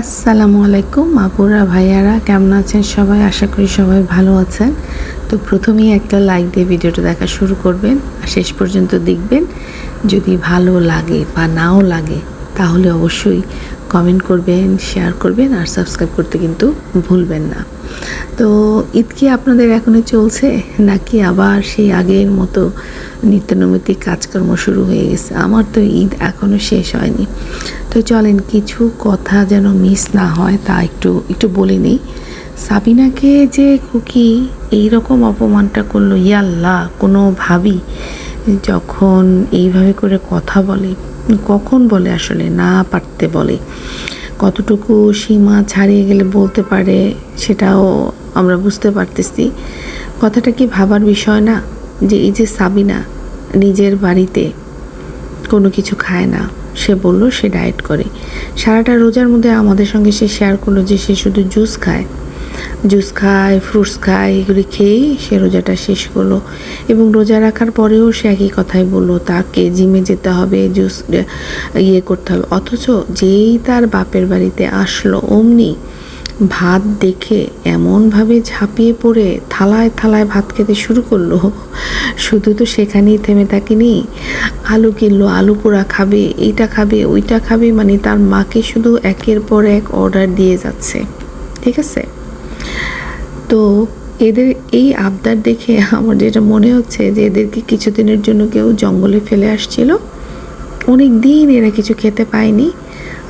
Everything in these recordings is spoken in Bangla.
আসসালামু আলাইকুম, আপুরা, ভাইয়ারা, কেমন আছেন সবাই? আশা করি সবাই ভালো আছেন। তো প্রথমেই একটা লাইক দিয়ে ভিডিওটা দেখা শুরু করবেন আর শেষ পর্যন্ত দেখবেন। যদি ভালো লাগে বা নাও লাগে, তাহলে অবশ্যই কমেন্ট করবেন শেয়ার করবেন আর সাবস্ক্রাইব করতে কিন্তু ভুলবেন না। তো ঈদ কি আপনাদের এখনও চলছে? নাকি আবার সেই আগের মতো নিত্যনৈমিত্তিক কাজকর্ম শুরু হয়ে গেছে? আমার তো ঈদ এখনও শেষ হয়নি। তো চলেন, কিছু কথা যেন মিস না হয় তা একটু একটু বলে নিই। সাবিনাকে যে খুকি এইরকম অপমানটা করল ইয়াল্লাহ কোনো ভাবি যখন এইভাবে করে কথা বলে, কখন বলে আসলে? না পারতে বলে। কতটুকু সীমা ছাড়িয়ে গেলে বলতে পারে সেটাও আমরা বুঝতে পারতেছি। কথাটা কি ভাবার বিষয় না? যে এই যে সাবিনা নিজের বাড়িতে কোনো কিছু খায় না, সে বলল সে ডায়েট করে। সারাটা রোজার মধ্যে আমাদের সঙ্গে সে শেয়ার করল যে সে শুধু জুস খায়। জুস খায়, ফ্রুটস খায়, এগুলি খেয়েই সে রোজাটা শেষ করল। এবং রোজা রাখার পরেও সে একই কথাই বলল, তাকে জিমে যেতে হবে, জুস ইয়ে করতে হবে। অথচ যেই তার বাপের বাড়িতে আসলো, অমনি ভাত দেখে এমনভাবে ঝাঁপিয়ে পড়ে, থালায় থালায় ভাত খেতে শুরু করল। শুধু তো সেখানেই থেমে থাকেনি। আলু কিনলো, আলু পোড়া খাবে, এইটা খাবে, ওইটা খাবে মানে তার মাকে শুধু একের পর এক অর্ডার দিয়ে যাচ্ছে। ঠিক আছে? তো এদের এই আবদার দেখে আমার যেটা মনে হচ্ছে যে এদেরকে কিছুদিনের জন্য কেউ জঙ্গলে ফেলে আসছিল। অনেক দিন এরা কিছু খেতে পায়নি।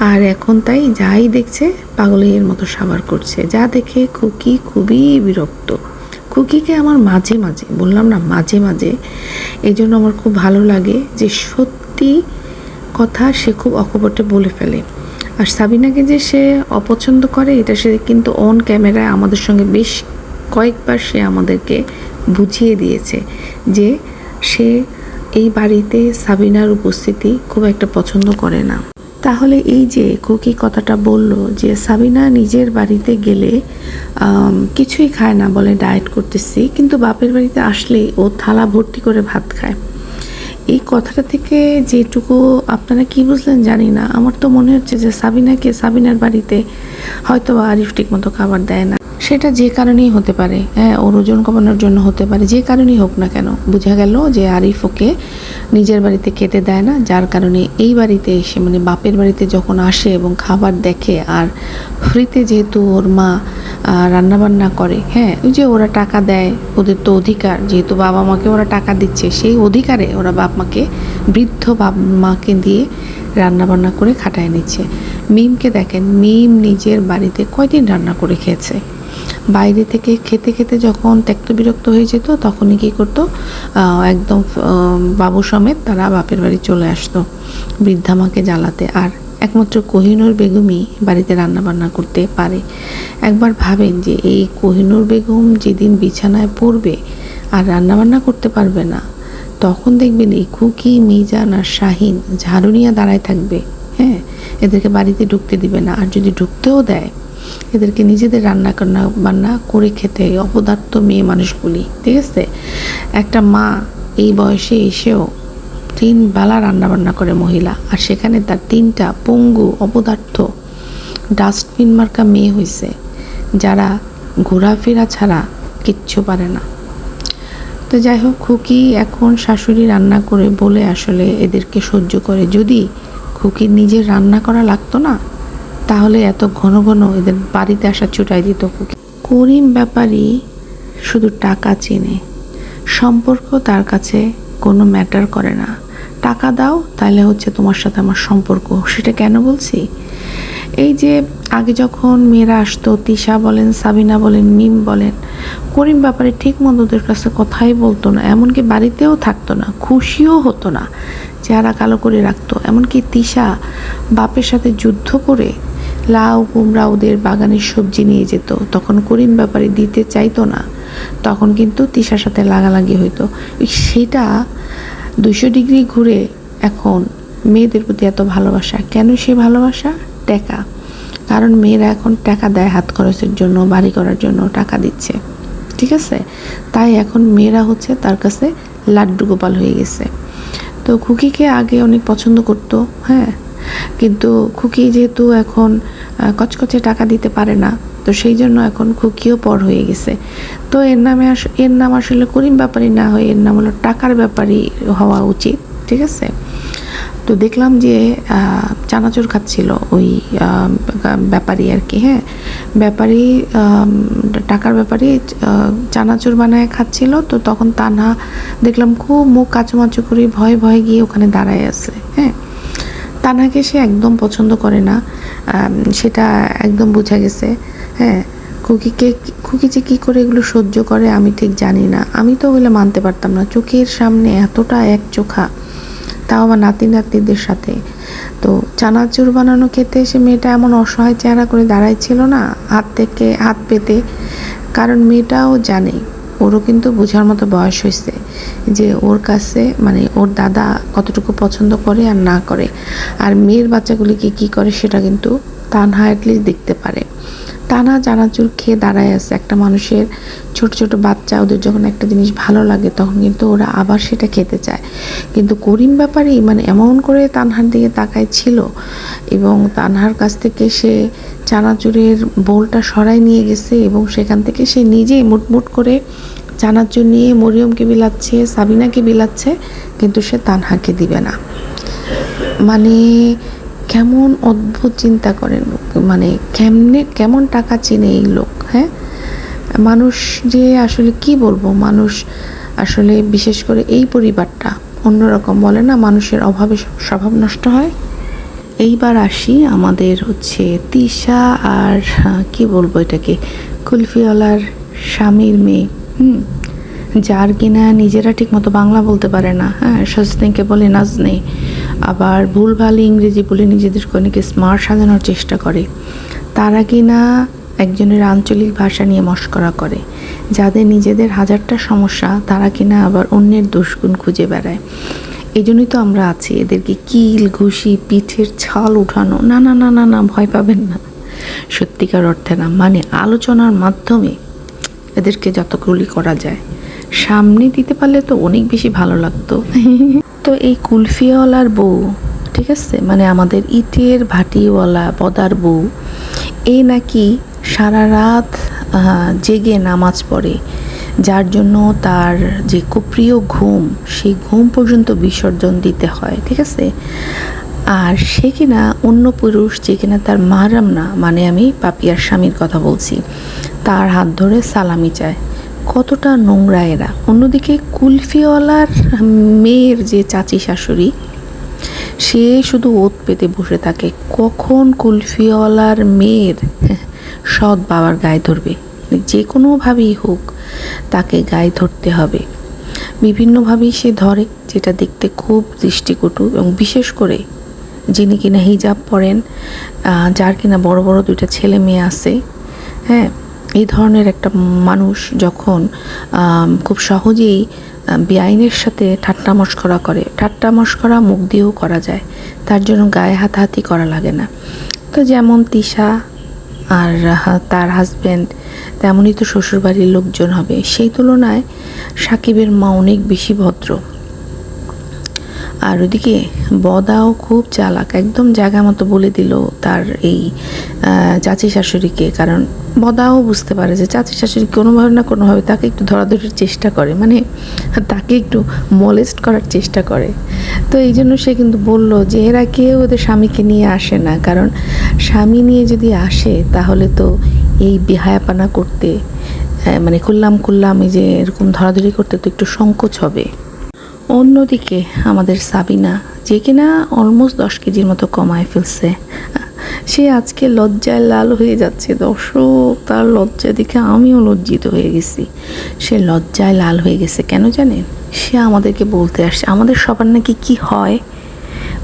আর এখন তাই যাই দেখছে, পাগলের মতো সাবার করছে। যা দেখে খুকি খুবই বিরক্ত। খুকিকে আমার মাঝে মাঝে, বললাম না মাঝে মাঝে এই জন্য আমার খুব ভালো লাগে যে সত্যি কথা সে খুব অকপটে বলে ফেলে। আর সাবিনাকে যে সে অপছন্দ করে, এটা সে কিন্তু অন ক্যামেরায় আমাদের সঙ্গে বেশ কয়েকবার সে আমাদেরকে বুঝিয়ে দিয়েছে যে সে এই বাড়িতে সাবিনার উপস্থিতি খুব একটা পছন্দ করে না। তাহলে এই যে কুকি কথাটা বলল যে সাবিনা নিজের বাড়িতে গেলে কিছুই খায় না বলে ডায়েট করতেছি, কিন্তু বাপের বাড়িতে আসলেই ও থালা ভর্তি করে ভাত খায়। এই কথাটা থেকে যেটুকু আপনারা কি বুঝলেন জানি না। আমার তো মনে হচ্ছে যে সাবিনাকে সাবিনার বাড়িতে হয়তো আরিফ ঠিক মতো খাবার দেয় না। সেটা যে কারণেই হতে পারে। হ্যাঁ ওর ওজন কমানোর জন্য হতে পারে। যে কারণেই হোক না কেন, বোঝা গেল যে আরিফ ওকে নিজের বাড়িতে খেতে দেয় না, যার কারণে এই বাড়িতে এসে মানে বাপের বাড়িতে যখন আসে এবং খাবার দেখে আর ফ্রিতে যেহেতু ওর মা রান্নাবান্না করে হ্যাঁ ওই যে ওরা টাকা দেয়, ওদের তো অধিকার, যেহেতু বাবা মাকে ওরা টাকা দিচ্ছে, সেই অধিকারে ওরা বাপ মাকে, বৃদ্ধ বাপ মাকে দিয়ে রান্নাবান্না করে খাটায় নিচ্ছে। মিমকে দেখেন, মিম নিজের বাড়িতে কয়দিন রান্না করে খেয়েছে? বাইরে থেকে খেতে খেতে যখন ত্যক্ত বিরক্ত হয়ে যেত, তখনই কী করতো? একদম বাবু সমেত তারা বাপের বাড়ি চলে আসতো, বৃদ্ধা মাকে জ্বালাতে। আর একমাত্র কোহিনুর বেগমই বাড়িতে রান্না বান্না করতে পারে। একবার ভাবেন যে এই কোহিনুর বেগম যেদিন বিছানায় পড়বে আর রান্না বান্না করতে পারবে না, তখন দেখবেন এই খুকি, মিজান আর শাহিন ঝাড়ু নিয়ে দাঁড়ায় থাকবে। হ্যাঁ এদেরকে বাড়িতে ঢুকতে দিবে না। আর যদি ঢুকতেও দেয়, এদেরকে নিজেদের রান্না কান্না বান্না করে খেতে অপদার্থ মেয়ে মানুষগুলি। ঠিক আছে? একটা মা এই বয়সে এসেও তিন বেলা রান্না বান্না করে মহিলা, আর সেখানে তার তিনটা পঙ্গু অপদার্থ ডাস্টবিন মার্কা মেয়ে হয়েছে যারা ঘোরাফেরা ছাড়া কিচ্ছু পারে না। তো যাই হোক, খুকি এখন শাশুড়ি রান্না করে বলে আসলে এদেরকে সহ্য করে। যদি খুকির নিজের রান্না করা লাগতো না, তাহলে এত ঘন ঘন এদের বাড়িতে আসা ছুটাই দিত খুকি। করিম ব্যাপারী শুধু টাকা চেনে। সম্পর্ক তার কাছে কোনো ম্যাটার করে না। টাকা দাও তাহলে হচ্ছে তোমার সাথে আমার সম্পর্ক। সেটা কেন বলছি? এই যে আগে যখন মেয়েরা আসতো, তিশা বলেন, সাবিনা বলেন, মিম বলেন, করিম ব্যাপারে ঠিক মতো ওদের কাছে কথাই বলতো না, এমনকি বাড়িতেও থাকতো না, খুশিও হতো না, চেহারা কালো করে রাখতো। এমনকি তিশা বাপের সাথে যুদ্ধ করে লাউ, কুমড়া ওদের বাগানের সবজি নিয়ে যেত। তখন করিম ব্যাপারে দিতে চাইতো না, তখন কিন্তু তিশার সাথে লাগালাগি হইতো। সেটা দুশো ডিগ্রি ঘুরে এখন মেয়েদের প্রতি এত ভালোবাসা। কেন সে ভালোবাসা? টাকা। কারণ মেয়েরা এখন টাকা দেয় হাত খরচের জন্য, বাড়ি করার জন্য, টাকা দিচ্ছে। ঠিক আছে? তাই এখন মেয়েরা হচ্ছে তার কাছে লাড্ডু গোপাল হয়ে গেছে। তো খুকিকে আগে অনেক পছন্দ করতো হ্যাঁ? কিন্তু খুকি যেহেতু এখন কচকচে টাকা দিতে পারে না তো সেই জন্য এখন খুকিও পর হয়ে গেছে। তো এর নামে এর নাম আসলে করিম ব্যাপারী না হয়ে, এর নাম হলো টাকার ব্যাপারী হওয়া উচিত, ঠিক আছে? তো দেখলাম যে চানাচুর খাচ্ছিল ওই ব্যাপারী আর কি হ্যাঁ? ব্যাপারী টাকার ব্যাপারী চানাচুর বানায় খাচ্ছিল, তো তখন তানহা দেখলাম খুব মুখ কাচুমাচু করে ভয়ে ভয়ে গিয়ে ওখানে দাঁড়ায় আছে হ্যাঁ? তানহাকে সে একদম পছন্দ করে না। সেটা একদম বোঝা গেছে। হ্যাঁ খুকিকে খুকি যে কী করে এগুলো সহ্য করে আমি ঠিক জানি না। আমি তো ওগুলো মানতে পারতাম না। চোখের সামনে এতটা এক চোখা। তাও আমার নাতি নাতনিদের সাথে। তো চানাচুর বানানো খেতে সে মেয়েটা এমন অসহায় চেহারা করে দাঁড়াইছিল না হাত থেকে, হাত পেতে। কারণ মেয়েটাও জানে ওরও কিন্তু বোঝার মতো বয়স হয়েছে যে ওর কাছে মানে ওর দাদা কতটুকু পছন্দ করে আর না করে। আর মেয়ের বাচ্চাগুলিকে কি করে সেটা কিন্তু তানহা অ্যাটলিস্ট দেখতে পারে। টানা চানাচুর খেয়ে দাঁড়ায় আছে। একটা মানুষের ছোট ছোট বাচ্চা, ওদের যখন একটা জিনিস ভালো লাগে, তখন কিন্তু ওরা আবার সেটা খেতে চায়। কিন্তু করিম ব্যাপারেই মানে এমন করে তানহার দিকে তাকায় ছিল এবং তানহার কাছ থেকে সে চানাচুরের বোলটা সরাই নিয়ে গেছে এবং সেখান থেকে সে নিজেই মুটমুট করে চানাচুর নিয়ে মরিয়মকে বিলাচ্ছে, সাবিনাকে বিলাচ্ছে, কিন্তু সে তানহাকে দিবে না। মানে কেমন অদ্ভুত চিন্তা করেন মানে কেমনে, কেমন টাকা চেনে এই লোক হ্যাঁ? মানুষ যে আসলে কি বলব, মানুষ আসলে বিশেষ করে এই পরিবারটা, অন্যরকম বলে না, মানুষের অভাবে স্বভাব নষ্ট হয়। এইবার আসি আমাদের হচ্ছে তিশা আর কি বলব এটাকে, কুলফিওয়ালার স্বামীর মেয়ে, হুম? যার কিনা নিজেরা ঠিক মতো বাংলা বলতে পারে না হ্যাঁ? সজনেকে বলে নাজনে। আবার ভুলভাল ইংরেজি বলে নিজেদেরকে অনেকে স্মার্ট সাজানোর চেষ্টা করে। তারা কিনা একজনের আঞ্চলিক ভাষা নিয়ে মস্করা করে। যাদের নিজেদের হাজারটা সমস্যা, তারা কিনা আবার অন্যের দোষগুণ খুঁজে বেড়ায়। এই জন্যই তো আমরা আছি। এদেরকে কিল, ঘুষি, পিঠের ছাল উঠানো, না না না না না, ভয় পাবেন না। সত্যিকার অর্থে না মানে আলোচনার মাধ্যমে এদেরকে যতগুলি করা যায়। সামনে দিতে পারলে তো অনেক বেশি ভালো লাগতো। তো এই কুলফিওয়ালার বউ, ঠিক আছে? মানে আমাদের ইটের ভাটিওয়ালা, পদার বউ এই নাকি সারা রাত জেগে নামাজ পড়ে, যার জন্য তার যে খুব প্রিয় ঘুম, সেই ঘুম পর্যন্ত বিসর্জন দিতে হয়, ঠিক আছে? আর সে কিনা অন্য পুরুষ যে কিনা তার মারাম না মানে আমি পাপিয়ার স্বামীর কথা বলছি, তার হাত ধরে সালামি চায়। কতটা নোংরা এরা। অন্যদিকে কুলফিওয়ালার মেয়ের যে চাচি শাশুড়ি, সে শুধু ওত পেতে বসে থাকে। কখন কুলফিওয়ালার মেয়ের সৎ বাবার গায়ে ধরবে? যে কোনোভাবেই হোক তাকে গায়ে ধরতে হবে। বিভিন্নভাবেই সে ধরে, যেটা দেখতে খুব দৃষ্টিকটু এবং বিশেষ করে যিনি কিনা হিজাব পরেন যার কিনা বড় বড় দুইটা ছেলে মেয়ে আছে হ্যাঁ এই ধরনের একটা মানুষ যখন খুব সহজেই বেআইনের সাথে ঠাট্টা মস্করা করে। ঠাট্টা মস্করা মুখ দিয়েও করা যায়। তার জন্য গায়ে হাতাহাতি করা লাগে না। তো যেমন তিশা আর তার হাজব্যান্ড তেমনই তো শ্বশুরবাড়ির লোকজন হবে। সেই তুলনায় সাকিবের মা অনেক বেশি ভদ্র। আর ওদিকে বদাও খুব চালাক, একদম জায়গা মতো বলে দিল তার এই চাচি শাশুড়িকে। কারণ বদাও বুঝতে পারে যে চাচি শাশুড়ি কোনোভাবে না কোনোভাবে তাকে একটু ধরাধরির চেষ্টা করে মানে তাকে একটু মলেস্ট করার চেষ্টা করে। তো এই জন্য সে কিন্তু বলল যে এরা কেউ ওদের স্বামীকে নিয়ে আসে না, কারণ স্বামী নিয়ে যদি আসে তাহলে তো এই বেহায়াপানা করতে মানে খুললাম খুললাম এই যে এরকম ধরাধরি করতে তো একটু সংকোচ হবে। অন্যদিকে আমাদের সাবিনা, যে কিনা অলমোস্ট দশ কেজির মতো কমায় ফেলছে। সে আজকে লজ্জায় লাল হয়ে যাচ্ছে। দর্শক, তার লজ্জা দেখে আমিও লজ্জিত হয়ে গেছি। সে লজ্জায় লাল হয়ে গেছে কেন জানেন? সে আমাদেরকে বলতে আসছে, আমাদের সবার নাকি কি হয়?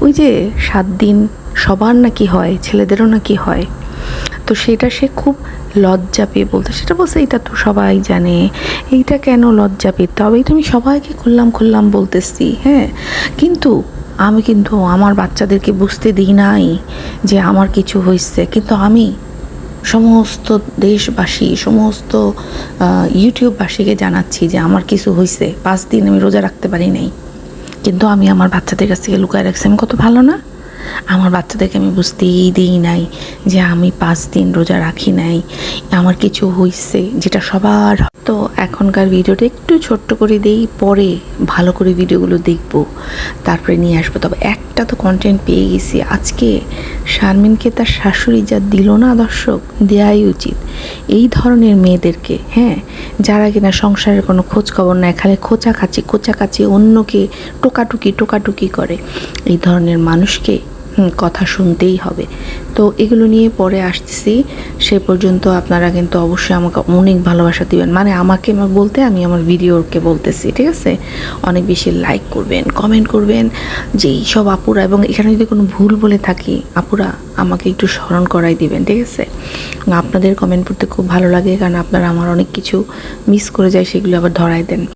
ওই যে সাত দিন সবার নাকি হয়, ছেলেদেরও নাকি হয়। তো সেটা সে খুব লজ্জা পেয়ে বলতে। সেটা বলছে এটা তো সবাই জানে। এইটা কেন লজ্জা পেতে হবে এটা আমি সবাইকে খুললাম খুললাম বলতেছি হ্যাঁ। কিন্তু আমি কিন্তু আমার বাচ্চাদেরকে বুঝতে দিই নাই যে আমার কিছু হয়েছে। কিন্তু আমি সমস্ত দেশবাসী, সমস্ত ইউটিউববাসীকে জানাচ্ছি যে আমার কিছু হয়েছে। পাঁচ দিন আমি রোজা রাখতে পারি নাই। কিন্তু আমি আমার বাচ্চাদের কাছ থেকে লুকায় রাখছি। আমি কত ভালো না? আমার বাচ্চাদেরকে আমি বুঝতেই দিই নাই যে আমি পাঁচ দিন রোজা রাখি নাই। আমার কিছু হইছে যেটা সবার। তো এখনকার ভিডিওটা একটু ছোট্ট করে দেই, পরে ভালো করে ভিডিওগুলো দেখব, তারপরে নিয়ে আসব। তবে একটা তো কন্টেন্ট পেয়ে গেছি। আজকে শারমিনকে তার শাশুড়ি যা দিল না দর্শক দেওয়াই উচিত। এই ধরনের মেয়েদেরকে হ্যাঁ যারা কিনা সংসারের কোনো খোঁজ খবর নেয়, খালি খোঁচাখাচি খোঁচাখাচি অন্যকে টোকাটুকি টোকাটুকি করে। এই ধরনের মানুষকে কথা শুনতেই হবে। তো এগুলো নিয়ে পরে আসতেছি। সে পর্যন্ত আপনারা কিন্তু অবশ্যই আমাকে অনেক ভালোবাসা দিবেন। মানে আমাকে আমার বলতে আমি আমার ভিডিওকে বলতেছি, ঠিক আছে? অনেক বেশি লাইক করবেন কমেন্ট করবেন যে সব আপুরা এবং এখানে যদি কোনো ভুল বলে থাকি, আপুরা আমাকে একটু স্মরণ করাই দিবেন, ঠিক আছে? আপনাদের কমেন্ট পড়তে খুব ভালো লাগে, কারণ আপনারা আমার অনেক কিছু মিস করে যায়, সেগুলো আবার ধরাই দেন।